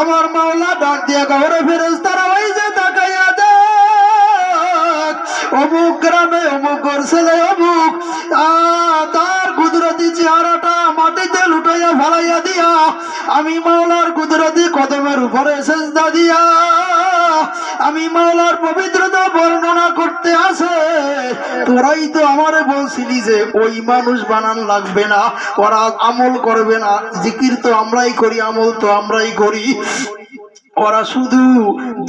আমার মাওলা ডাক দিয়ে গৌরে ফেরেস তারা ওই যে তাকাইয়া দেখ। অমুক গ্রামে অমুক ছেলে অমুক তার কুদরতি চেহারাটা মাটিতে লুটাইয়া ফেলাইয়া দিয়া, আমি মাওলার কুদরতি কদমের উপরে সেজদা দিয়া আমি মাওলার পবিত্রতা বর্ণনা করতে আসে। তোরাই তো আমারে বলছিলি যে ওই মানুষ বানান লাগবে না ওরা আমল করবে না। জিকির তো আমরাই করি, আমল তো আমরাই করি। ওরা শুধু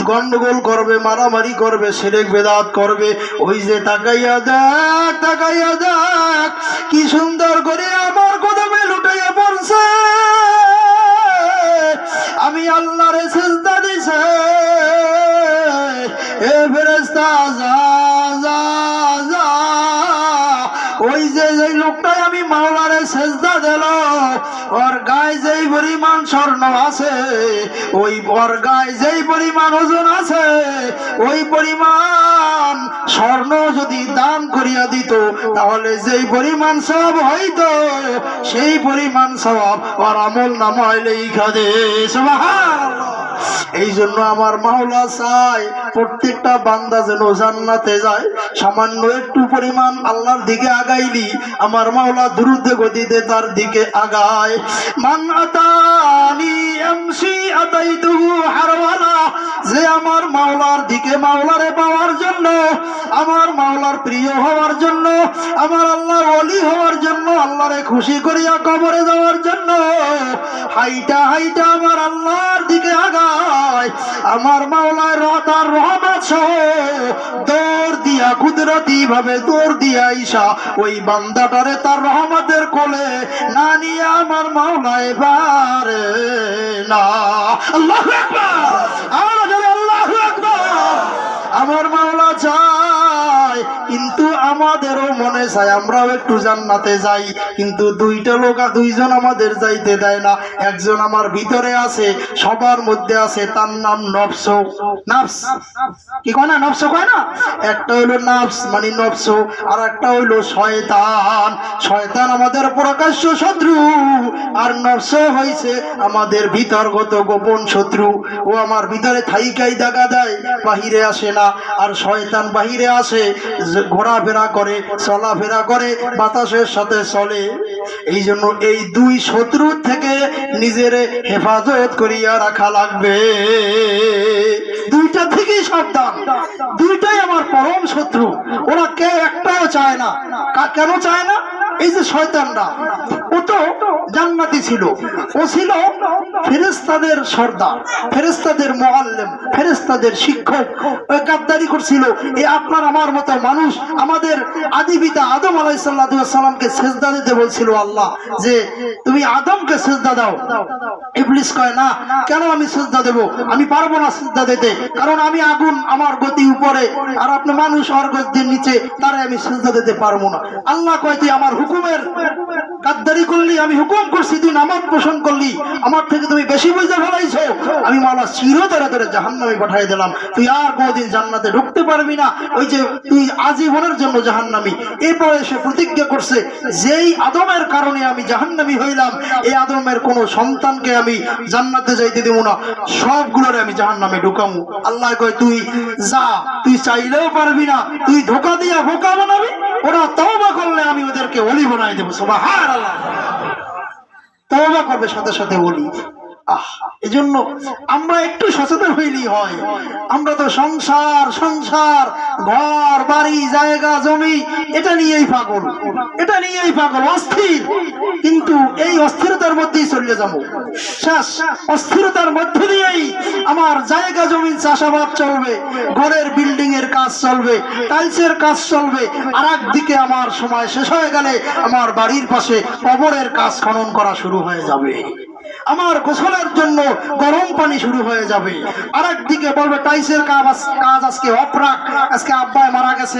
গন্ডগোল করবে, মারামারি করবে, সেরেক বেদাত করবে। ওই যে তাকাইয়া দেখ তাকাইয়া দেখ, কি সুন্দর করে আমার কদমে লুটাইয়া পড়ছে। ওই যে যেই লোকটাই আমি মাওলারে সেজদা দিল ওর গায়ে যেই পরিমাণ স্বর্ণ আছে, ওই ওর গায়ে যেই পরিমাণ ওজন আছে, ওই পরিমাণ স্বর্ণ যদি দান করিয়া দিত, তাহলে যেই পরিমাণ সব হইতো, সেই পরিমাণ সব ওর আমল নামায় লেখা দে সুবহানাল্লাহ। এই জন্য আমার মাওলা চাই, প্রত্যেকটা বান্দা যেন জান্নাতে যায়। সামান্য একটু পরিমাণ আল্লাহর দিকে আগাইলি, আমার মাওলা দ্রুত গতিতে তার দিকে আগায়। মান এমসি আতাইতুহু হারওয়ালা যে আমার মাওলার দিকে মাওলারে পাওয়ার জন্য মাওলার প্রিয় হওয়ার জন্য, আমার আল্লাহর অলি হওয়ার জন্য, আল্লাহরে খুশি করিয়া কবরে যাওয়ার জন্য হাইটা হাইটা আমার আল্লাহর দিকে আগায়। আমার মাওলার র- তার রহমত সহ দৌড় দিয়া, কুদরতি ভাবে দৌড় দিয়া ঈশা, ওই বান্দাটারে তার রহমতের কোলে না আমার মাওলায় এবারে না। আল্লাহ চায় আমরাও একটু জান্নাতে যাই। কিন্তু দুইটা লোক দুইজন আমাদের যাইতে দেয় না। একজন আমার ভিতরে আছে, সবার মধ্যে আছে, তার নাম নফস। কি কয় না? নফস কয় না? একটা হইল নাফস মানে নফস, আর একটা হইল শয়তান। শয়তান আমাদের প্রকাশ্য শত্রু, আর নফস হয়েছে আমাদের ভিতরগত গোপন শত্রু। ও আমার ভিতরে থাইকাই দেখা দেয়, বাহিরে আসে না। আর শয়তান বাহিরে আসে, ঘোরাফেরা করে চলাফেরা করে, বাতাসের সাথে চলে। এই জন্য এই দুই শত্রুর থেকে নিজের হেফাজত করিয়া রাখা লাগবে। দুইটা থেকেই সাবধান। দুইটাই আমার পরম শত্রু। ওরা কে একটাও চায় না। কেন চায় না? এই যে শয়তানরা, ও তো জান্নাতি ছিল। ও ছিল ফেরেস্তাদের সর্দার ফেরেস্তাদের মোয়াল্লেম ফেরেস্তাদের শিক্ষক। গাদ্দারি করছিল এই আপনার আমার মতো মানুষ আমাদের আদি পিতা আদম আলাইসাল্লামকে সেজদা দিতে বলছিল আল্লাহ যে, তুমি আদমকে সেজদা দাও। ইবলিস কয়, না, কেন আমি সেজদা দেব? আমি পারব না সেজদা দিতে, কারণ আমি আগুন আমার গতি উপরে, আর আপনি মানুষ আর গতির নিচে, তারে আমি সেজদা দিতে পারব না। আল্লাহ কয়, তুই আমার হুকুমের গাদ্দারি করলি, আমি হুকুম করছি, তুই নামাজ পোষণ করলি। আমার থেকে তুমি বেশি বুঝতে ফেলাইছো। আমি মাওলা চিরতরে ধরে জাহান্নামে পাঠিয়ে দিলাম। তুই আর কোনোদিন জান্নাতে ঢুকতে পারবি না। ওই যে তুই আজীবনের জন্য জাহান্নামি। এরপরে সে প্রতিজ্ঞা করছে, যেই আদমের কারণে আমি জাহান্নামি হইলাম, এই আদমের কোনো সন্তানকে আমি জান্নাতে যাইতে দেবো না। সবগুলোর আমি জাহান্নামে ঢুকামু আল্লাহ কয়, তুই যা, তুই চাইলেও পারবি না। তুই ধোকা দিয়া বোকা বানাবি, ওরা তওবা করলে আমি ওদেরকে অলি বানাই দেবো তওবা করবে সাথে সাথে এজন্য আমরা একটু সচেতন হইলেই হয়। আমরা তো সংসার সংসার, ঘর, বাড়ি, জায়গা, জমি, এটা নিয়েই পাগল। এটা নিয়েই পাগল, অস্থির। কিন্তু এই অস্থিরতার মধ্যেই চলে যাব। শেষ, অস্থিরতার মধ্যে দিয়েই আমার জায়গা জমি চাষাবাদ চলবে। ঘরের বিল্ডিং এর চলবে টাইলসের কাজ চলবে আর একদিকে আমার সময় শেষ হয়ে গেলে আমার বাড়ির পাশে কবরের কাজ খনন করা শুরু হয়ে যাবে। আমার গোসলের জন্য গরম পানি শুরু হয়ে যাবে। আর একদিকে বলবে টাইসের কাজ আজকে অপরাক আজকে আব্বায় মারা গেছে।